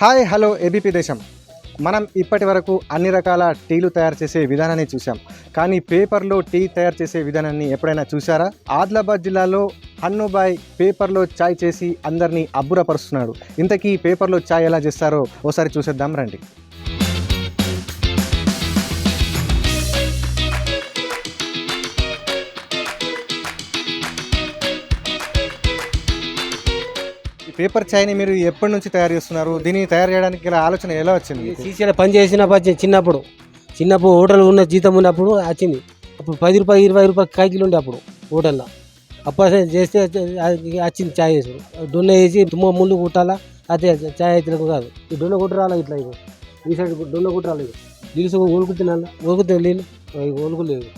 Hi hello ABP దేశం. మనం ఇప్పటి వరకు అన్ని రకాల టీలు తయారు చేసే విధానాన్ని చూసాం కానీ పేపర్లో టీ తయారు చేసే విధానాన్ని ఎప్పుడైనా చూసారా ఆదిలాబాద్ జిల్లాలో హన్నుబాయ్ పేపర్లో చాయ్ చేసి అందరినీ అబ్బురపరుస్తున్నాడు. ఇంతకీ పేపర్లో చాయ్ ఎలా చేస్తారో ఓసారి చూసేద్దాం రండి. పేపర్ చాయ్ని మీరు ఎప్పటి నుంచి తయారు చేస్తున్నారు? దీన్ని తయారు చేయడానికి గల ఆలోచన ఎలా వచ్చింది? సీసీలో పని చేసిన పని చిన్నప్పుడు. చిన్నప్పుడు హోటల్ ఉన్న జీతం ఉన్నప్పుడు వచ్చింది. అప్పుడు పది రూపాయలు ఇరవై రూపాయలు కాయకిలు ఉండే అప్పుడు హోటల్లో. అప్పుడు చేస్తే వచ్చింది చాయ్ వేసుడు డొన్న వేసి తుమ్మ ముందు కుట్టాలా అదే చాయ్ అయితే కాదు. ఈ డొన్న కుట్టరాలా ఇట్లా ఇగో ఈ సైడ్ డొన్న కుట్టరాలి ఇగో నీళ్ళు ఒలుకుతున్నాను ఒలుకుతే నీళ్ళు? ఒలుకులేదు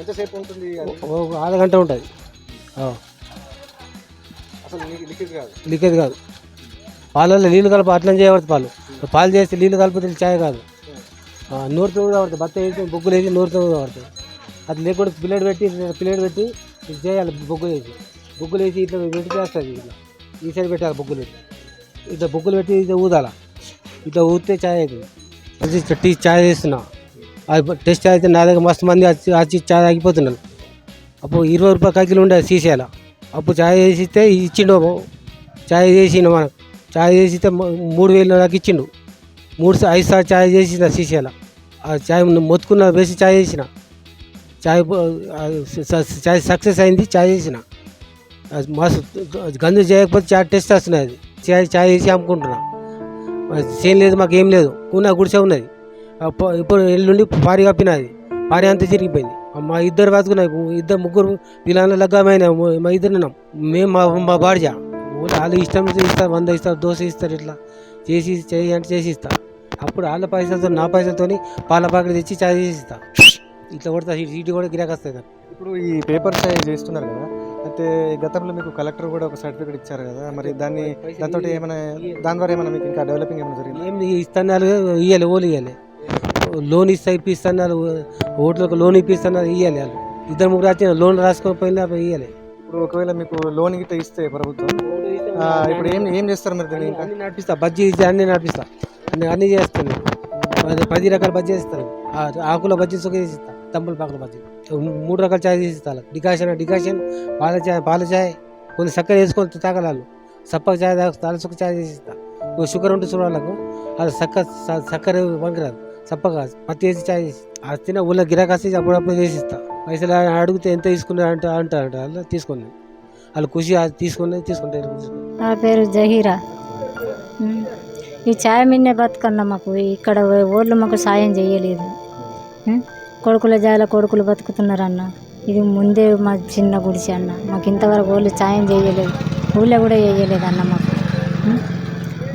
ఎంతసేపు ఉంటుంది? ఆరు గంట ఉంటుంది. అసలు లి- లిక్విడ్ కాదు. లీకేజ్ కాదు. పాలల్లో నీళ్ళు కలప అట్లా చేయబడుతుంది పాలు. పాలు చేస్తే నీళ్ళు కలిపితే చాయ్ కాదు. నూరుతో కూడా పడుతుంది బత్త వేసి బొగ్గులు వేసి నూరుతో కూడా పడుతుంది అది లేకుండా ప్లేట్ పెట్టి ప్లేట్ పెట్టి ఇది చేయాలి బొగ్గులు వేసి బొగ్గులు వేసి ఇట్లా పెట్టి చేస్తుంది ఇట్లా ఈ సైడ్ పెట్టాలి బొగ్గులు పెట్టి ఇట్లా బొగ్గులు పెట్టి ఇట్లా ఊదాల. ఇట్లా ఊదితే చాయ్ అవుతుంది అది టీ చాయ్ చేస్తున్నా. అది టెస్ట్ అయితే నా దగ్గర మస్తు మంది వచ్చి వచ్చి చాయ్ ఆగిపోతున్నారు అప్పుడు ఇరవై రూపాయలు కాకిలు ఉండే సీసేలా అప్పుడు చాయ్ చేసిస్తే ఇచ్చిండు చాయ్ చేసిండు మనకు. చాయ్ చేసిస్తే మూడు వేలు నాకు ఇచ్చిండు. మూడు ఐదు సార్లు చాయ్ చేసిన సీసేలా ఆ చాయ్ మొత్తుకున్న వేసి చాయ్ చేసిన. చాయ్ ఛాయ్ చాయ్ సక్సెస్ అయింది చాయ్ చేసిన. అది మస్తు గంజు చేయకపోతే చాయ్ టేస్ట్ వస్తున్నాయి అది. చాయ్ చాయ్ చేసి అమ్ముకుంటున్నా. మరి చేయం లేదు మాకు ఏం లేదు. కూన గుడిసె ఉన్నది. ఇప్పుడు ఎల్లుండి పారి కప్పినది పారి అంతా తిరిగిపోయింది. మా ఇద్దరు బతుకున్నాయి ఇద్దరు ముగ్గురు పిల్లల లగ్గమైన మా ఇద్దరు ఉన్నాం. మేము మా మా బాడిజా వాళ్ళు ఇష్టం ఇస్తారు వంద ఇస్తారు దోశ ఇస్తారు ఇట్లా చేసి చేయి అంటే చేసి ఇస్తా. అప్పుడు వాళ్ళ పైసలతో నా పైసలతో పాల ప్యాకెట్ తెచ్చి చాయ్ చేసి ఇస్తా. ఇట్లా కొడతా సీటు కూడా గిరాక్ వస్తుంది నాకు. ఇప్పుడు ఈ పేపర్ చాయ్ చేస్తున్నారు కదా అయితే గతంలో మీకు కలెక్టర్ కూడా ఒక సర్టిఫికేట్ ఇచ్చారు కదా మరి దాన్ని దాంతో ఏమైనా దాని ద్వారా ఏమైనా మీకు ఇంకా డెవలపింగ్ ఏమైనా జరిగింది? ఏం ఇస్తాన్నారు ఇవ్వాలి ఓలు ఇవ్వాలి లోన్ ఇస్తా ఇప్పిస్తున్నారు ఓట్లకు లోన్ ఇప్పిస్తున్నారు ఇవ్వాలి వాళ్ళు. ఇద్దరు ముగ్గురు వచ్చిన లోన్ రాసుకొని పోయినా ఇవ్వాలి ఇప్పుడు ఒకవేళ మీకు లోన్ గిట్ట ఇస్తే ప్రభుత్వం ఇప్పుడు ఏం ఏం చేస్తారు మరి దీన్ని ఇంకా? అన్ని నడిపిస్తా బజ్జీ అన్ని నడిపిస్తా. అన్ని అన్ని చేస్తాను అది పది రకాల బజ్జీ చేస్తాను ఆ ఆకుల బజ్జీ సుఖ చేసి ఇస్తా తంపుల పాకుల బజ్జీ. మూడు రకాల చాయ్ చేసి ఇస్తా వాళ్ళకి. డికాషన్ డికాషన్ పాల చాయ్ పాల చాయ్ కొన్ని చక్కెర వేసుకొని తాగలాలు సప్పక చాయ్ తాగు తల సుఖ చాయ్ ఓ షుగర్ ఉంటే చూడ వాళ్ళకు అది చక్క చ- చక్కెర పనికిరాదు చెప్పగా పత్తి వేసి చాయ్ చేసి. ఊళ్ళో గిరాకాసి అప్పుడప్పుడు చేసి ఇస్తా పైసలు అడిగితే ఎంత తీసుకున్నా అంటే అంటారు వాళ్ళు తీసుకుని వాళ్ళు ఖుషి అది తీసుకుని తీసుకుంటారు నా పేరు జహీరా. ఈ చాయ్ మిన్నే బతుకన్న మాకు ఇక్కడ ఓళ్ళు మాకు సాయం చేయలేదు. కొడుకుల జాల కొడుకులు బతుకుతున్నారన్న. ఇది ముందే మా చిన్న గుడిసె అన్న. మాకు ఇంతవరకు ఓళ్ళు సాయం చేయలేదు. ఊళ్ళో కూడా చేయలేదు అన్న మాకు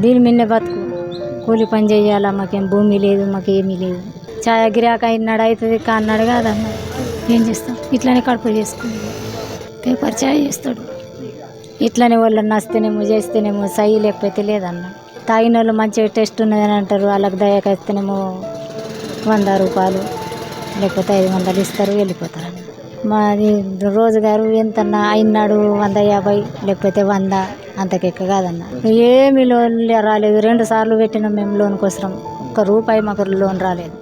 దీని మిన్నే బతుకు. కూలి పని చేయాలా? మాకేం భూమి లేదు మాకు ఏమీ లేదు. ఛాయ గిరాక అయినాడు అవుతుంది కాన్నాడు కాదన్న ఏం చేస్తాం? ఇట్లానే కడుపు చేసుకుంది. పేపర్ ఛాయ్ చేస్తాడు. ఇట్లానే వాళ్ళు నస్తేనేమో చేస్తేనేమో సై లేకపోతే లేదన్న. తాగిన వాళ్ళు మంచిగా టెస్ట్ ఉన్నదని అంటారు. వాళ్ళకి దయకేస్తేనేమో వంద రూపాయలు లేకపోతే ఐదు వందలు ఇస్తారు వెళ్ళిపోతారు మాది రోజుగారు ఎంతన్నా అయినాడు వంద యాభై లేకపోతే వంద. అంతకెక్క కాదన్న. ఏమి లోన్ రాలేదు. రెండు సార్లు పెట్టినాం మేము లోన్ కోసం ఒక్క రూపాయి మాకు లోన్ రాలేదు.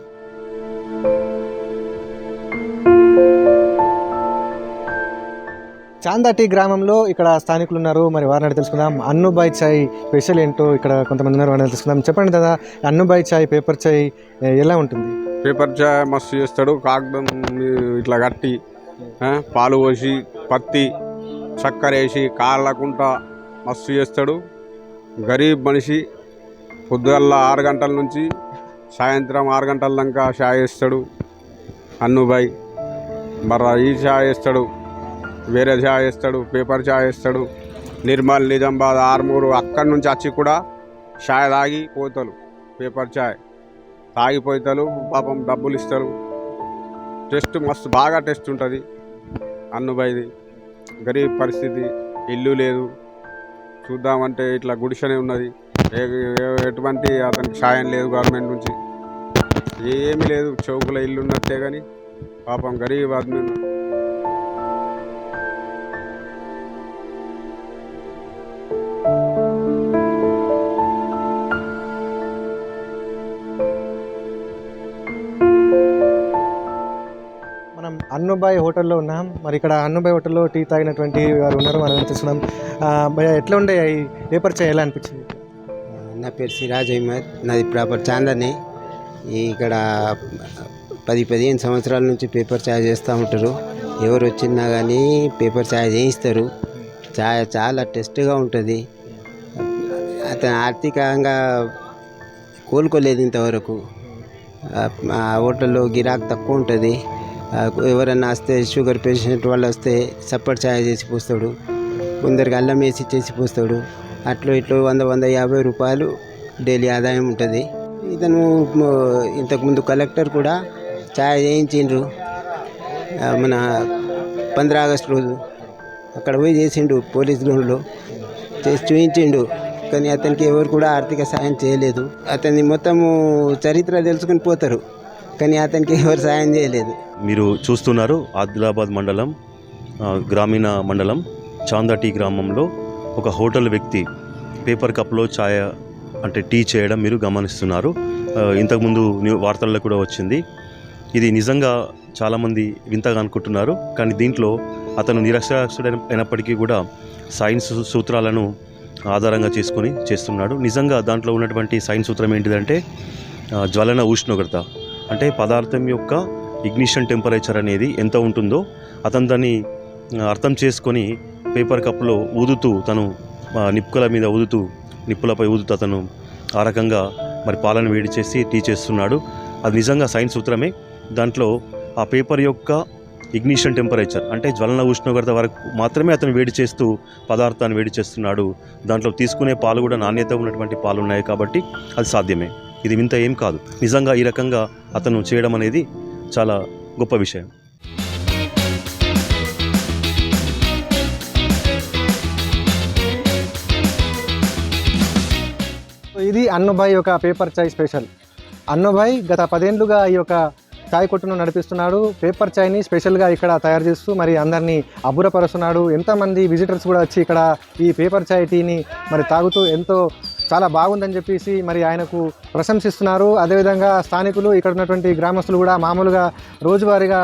చాందాటి గ్రామంలో ఇక్కడ స్థానికులు ఉన్నారు. మరి వారిని అడిగి తెలుసుకుందాం. అన్నుబాయ్ చాయ్ స్పెషల్ ఏంటో ఇక్కడ కొంతమంది ఉన్నారు. వారిని తెలుసుకుందాం. చెప్పండి కదా అన్నుబాయ్ చాయ్ పేపర్ చాయ్ ఎలా ఉంటుంది? పేపర్ చాయ్ మస్తు చేస్తాడు. కాగడం ఇట్లా కట్టి ఆ, పాలు పోసి పత్తి చక్కెర వేసి కాళ్ళకుంటా మస్తు చేస్తాడు. గరీబ్ మనిషి పొద్దుగల్లా ఆరు గంటల నుంచి సాయంత్రం ఆరు గంటల దాకా షా వేస్తాడు అన్నుబాయ్ మరి ఈ షా వేస్తాడు వేరే షా వేస్తాడు పేపర్ చాయ్ వేస్తాడు నిర్మల్ నిజామాబాద్ ఆర్మూరు అక్కడి నుంచి వచ్చి కూడా షాయ్ తాగి పోతారు పేపర్ చాయ్ తాగిపోతారు పాపం డబ్బులు ఇస్తారు టెస్ట్ మస్తు బాగా టెస్ట్ ఉంటుంది. అన్నుబాయిది గరీబ్ పరిస్థితి ఇల్లు లేదు. చూద్దామంటే ఇట్లా గుడిసెనే ఉన్నది. ఎటువంటి అతనికి సాయం లేదు గవర్నమెంట్ నుంచి. ఏమీ లేదు చౌకుల ఇల్లు ఉన్నట్టే కానీ పాపం గరీబ్ ఆద్మీ ఉన్నాడు. హోటల్లో ఉన్నాం. మరి ఇక్కడ అన్నుబాయ్ హోటల్లో టీ తాగినటువంటి వారు ఉన్నారు. మనం చూస్తున్నాం ఎట్లా ఉండే అవి పేపర్ చాయ్? ఎలా అనిపించింది? నా పేరు సిరాజ్ అహ్మద్. నాది ప్రాపర్ చాందని ఇక్కడ పది పదిహేను సంవత్సరాల నుంచి పేపర్ ఛాయ్ చేస్తూ ఉంటారు. ఎవరు వచ్చినా కానీ పేపర్ ఛాయ్ చేయిస్తారు. ఛాయ్ చాలా టెస్ట్గా ఉంటుంది. అతను ఆర్థికంగా కోలుకోలేదు ఇంతవరకు. ఆ హోటల్లో గిరాక్ తక్కువ ఉంటుంది. ఎవరైనా ఎవరన్నా వస్తే షుగర్ పేషెంట్ వాళ్ళు వస్తే సప్పటి ఛాయ్ చేసి పోస్తాడు. కొందరికి అల్లం వేసి చేసి పోస్తాడు. అట్లు ఇట్లు వంద వంద యాభై రూపాయలు డైలీ ఆదాయం ఉంటుంది. ఇతను ఇంతకుముందు కలెక్టర్ కూడా ఛాయ్ చేయించిండ్రు. మన పంద్రా ఆగస్ట్ రోజు అక్కడ పోయి చేసిండు పోలీస్ గ్రౌండ్లో చేసి చూయించిండు. కానీ అతనికి ఎవరు కూడా ఆర్థిక సాయం చేయలేదు. అతని మొత్తము చరిత్ర తెలుసుకొని పోతారు. కానీ అతనికి ఎవరు సాయం చేయలేదు. మీరు చూస్తున్నారు ఆదిలాబాద్ మండలం గ్రామీణ మండలం చాందటి గ్రామంలో ఒక హోటల్ వ్యక్తి పేపర్ కప్లో ఛాయ అంటే టీ చేయడం మీరు గమనిస్తున్నారు. ఇంతకుముందు న్యూ వార్తల్లో కూడా వచ్చింది. ఇది నిజంగా చాలామంది వింతగా అనుకుంటున్నారు. కానీ దీంట్లో అతను నిరక్షరాస్యుడు అయినప్పటికీ కూడా సైన్స్ సూత్రాలను ఆధారంగా చేసుకొని చేస్తున్నాడు. నిజంగా దాంట్లో ఉన్నటువంటి సైన్స్ సూత్రం ఏంటిదంటే జ్వలన ఉష్ణోగ్రత. అంటే పదార్థం యొక్క ఇగ్నిషన్ టెంపరేచర్ అనేది ఎంత ఉంటుందో అతను దాన్ని అర్థం చేసుకొని పేపర్ కప్లో ఊదుతూ తను ఆ, నిప్పుల మీద ఊదుతూ నిప్పులపై ఊదుతూ అతను ఆ రకంగా మరి పాలను వేడి చేసి టీ చేస్తున్నాడు. అది నిజంగా సైన్స్ సూత్రమే. దాంట్లో ఆ పేపర్ యొక్క ఇగ్నిషన్ టెంపరేచర్ అంటే జ్వలన ఉష్ణోగ్రత వరకు మాత్రమే అతను వేడి చేస్తూ పదార్థాన్ని వేడి చేస్తున్నాడు. దాంట్లో తీసుకునే పాలు కూడా నాణ్యత ఉన్నటువంటి పాలు ఉన్నాయి కాబట్టి అది సాధ్యమే. ఇది వింత ఏం కాదు. నిజంగా ఈ రకంగా అతను చేయడం అనేది చాలా గొప్ప విషయం. ఇది అన్నుబాయ్ యొక్క పేపర్ చాయ్ స్పెషల్. అన్నుబాయ్ గత పదేండ్లుగా ఈ యొక్క చాయ్ కొట్టును నడిపిస్తున్నాడు. పేపర్ చాయ్ని స్పెషల్గా ఇక్కడ తయారు చేస్తూ మరి అందరినీ అబ్బురపరుస్తున్నాడు. ఎంతమంది విజిటర్స్ కూడా వచ్చి ఇక్కడ ఈ పేపర్ చాయ్ టీని మరి తాగుతూ ఎంతో చాలా బాగుందని చెప్పేసి మరి ఆయనకు ప్రశంసిస్తున్నారు. అదేవిధంగా స్థానికులు ఇక్కడ ఉన్నటువంటి గ్రామస్తులు కూడా మామూలుగా రోజువారీగా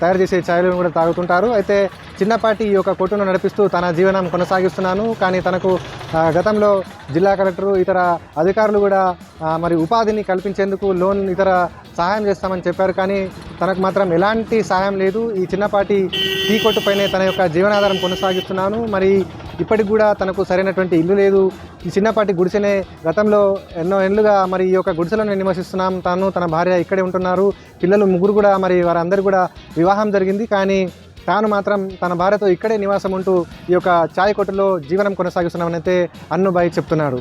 తయారు చేసే ఛాయలను కూడా తాగుతుంటారు. అయితే చిన్నపాటి ఈ యొక్క కొట్టును నడిపిస్తూ తన జీవనం కొనసాగిస్తున్నాను. కానీ తనకు గతంలో జిల్లా కలెక్టరు ఇతర అధికారులు కూడా మరి ఉపాధిని కల్పించేందుకు లోన్ ఇతర సహాయం చేస్తామని చెప్పారు. కానీ తనకు మాత్రం ఎలాంటి సహాయం లేదు. ఈ చిన్నపాటి టీ కొట్టుపైనే తన యొక్క జీవనాధారం కొనసాగిస్తున్నాను. మరి ఇప్పటికి కూడా తనకు సరైనటువంటి ఇల్లు లేదు. ఈ చిన్నపాటి గుడిసెనే గతంలో ఎన్నో ఏళ్ళుగా మరి ఈ యొక్క గుడిసెలను నివసిస్తున్నాం. తాను తన భార్య ఇక్కడే ఉంటున్నారు. పిల్లలు ముగ్గురు కూడా మరి వారందరూ కూడా వివాహం జరిగింది. కానీ తాను మాత్రం తన భార్యతో ఇక్కడే నివాసం ఉంటూ ఈ యొక్క ఛాయ్ కొట్టులో జీవనం కొనసాగిస్తున్నామని అయితే అన్నుబాయి చెప్తున్నాడు.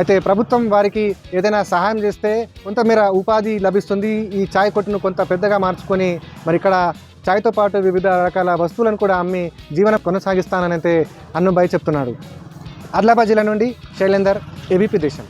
అయితే ప్రభుత్వం వారికి ఏదైనా సహాయం చేస్తే కొంతమేర ఉపాధి లభిస్తుంది. ఈ ఛాయ్ కొట్టును కొంత పెద్దగా మార్చుకొని మరి ఇక్కడ ఛాయ్తో పాటు వివిధ రకాల వస్తువులను కూడా అమ్మి జీవనం కొనసాగిస్తానని అయితే అన్నుబాయి చెప్తున్నాడు. ఆదిలాబాద్ జిల్లా నుండి శైలేందర్ ఏబీపీ దేశం.